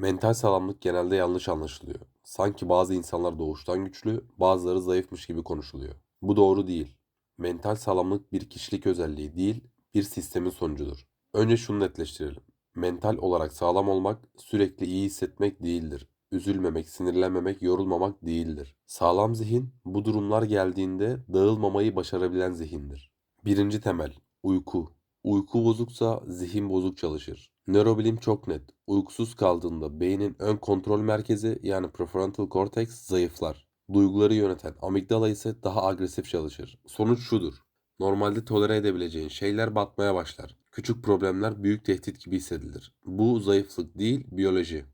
Mental sağlamlık genelde yanlış anlaşılıyor. Sanki bazı insanlar doğuştan güçlü, bazıları zayıfmış gibi konuşuluyor. Bu doğru değil. Mental sağlamlık bir kişilik özelliği değil, bir sistemin sonucudur. Önce şunu netleştirelim. Mental olarak sağlam olmak sürekli iyi hissetmek değildir. Üzülmemek, sinirlenmemek, yorulmamak değildir. Sağlam zihin bu durumlar geldiğinde dağılmamayı başarabilen zihindir. Birinci temel uyku. Uyku bozuksa zihin bozuk çalışır. Nörobilim çok net. Uykusuz kaldığında beynin ön kontrol merkezi yani prefrontal cortex zayıflar. Duyguları yöneten amigdala ise daha agresif çalışır. Sonuç şudur. Normalde tolere edebileceğin şeyler batmaya başlar. Küçük problemler büyük tehdit gibi hissedilir. Bu zayıflık değil, biyoloji.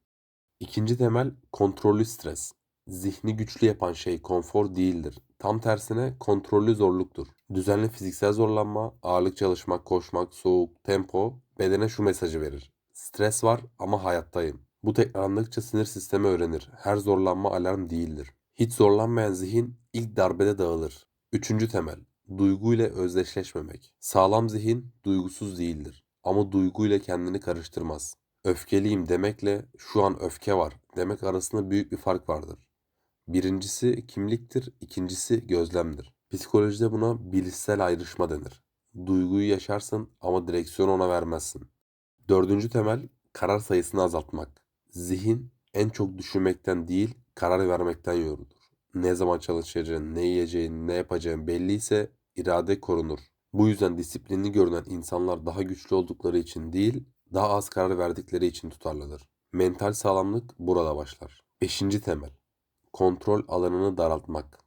İkinci temel kontrollü stres. Zihni güçlü yapan şey konfor değildir. Tam tersine kontrollü zorluktur. Düzenli fiziksel zorlanma, ağırlık çalışmak, koşmak, soğuk, tempo bedene şu mesajı verir. Stres var ama hayattayım. Bu tekrarlandıkça sinir sistemi öğrenir. Her zorlanma alarm değildir. Hiç zorlanmayan zihin ilk darbede dağılır. Üçüncü temel. Duyguyla özdeşleşmemek. Sağlam zihin duygusuz değildir. Ama duyguyla kendini karıştırmaz. Öfkeliyim demekle şu an öfke var demek arasında büyük bir fark vardır. Birincisi kimliktir, ikincisi gözlemdir. Psikolojide buna bilişsel ayrışma denir. Duyguyu yaşarsın ama direksiyonu ona vermezsin. Dördüncü temel karar sayısını azaltmak. Zihin en çok düşünmekten değil, karar vermekten yorulur. Ne zaman çalışacağın, ne yiyeceğin, ne yapacağın belliyse irade korunur. Bu yüzden disiplinli görünen insanlar daha güçlü oldukları için değil, daha az karar verdikleri için tutarlıdır. Mental sağlamlık burada başlar. Beşinci temel. Kontrol alanını daraltmak.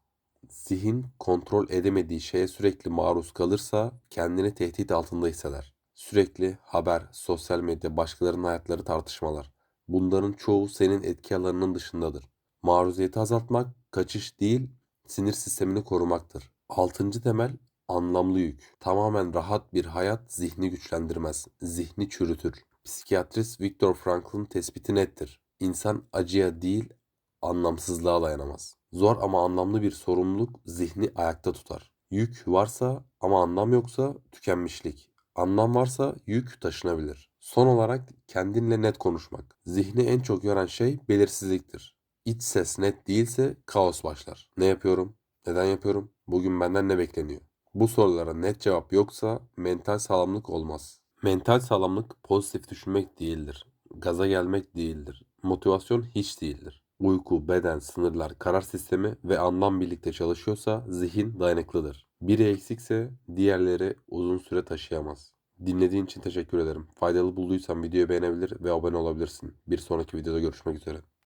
Zihin kontrol edemediği şeye sürekli maruz kalırsa kendini tehdit altında hisseder. Sürekli haber, sosyal medya, başkalarının hayatları tartışmalar. Bunların çoğu senin etki alanının dışındadır. Maruziyeti azaltmak kaçış değil, sinir sistemini korumaktır. Altıncı temel anlamlı yük. Tamamen rahat bir hayat zihni güçlendirmez, zihni çürütür. Psikiyatrist Viktor Frankl'ın tespiti nettir. İnsan acıya değil, anlamsızlığa dayanamaz. Zor ama anlamlı bir sorumluluk zihni ayakta tutar. Yük varsa ama anlam yoksa tükenmişlik. Anlam varsa yük taşınabilir. Son olarak kendinle net konuşmak. Zihni en çok yoran şey belirsizliktir. İç ses net değilse kaos başlar. Ne yapıyorum? Neden yapıyorum? Bugün benden ne bekleniyor? Bu sorulara net cevap yoksa mental sağlamlık olmaz. Mental sağlamlık pozitif düşünmek değildir. Gaza gelmek değildir. Motivasyon hiç değildir. Uyku, beden, sınırlar, karar sistemi ve anlam birlikte çalışıyorsa zihin dayanıklıdır. Biri eksikse diğerleri uzun süre taşıyamaz. Dinlediğin için teşekkür ederim. Faydalı bulduysan videoyu beğenebilir ve abone olabilirsin. Bir sonraki videoda görüşmek üzere.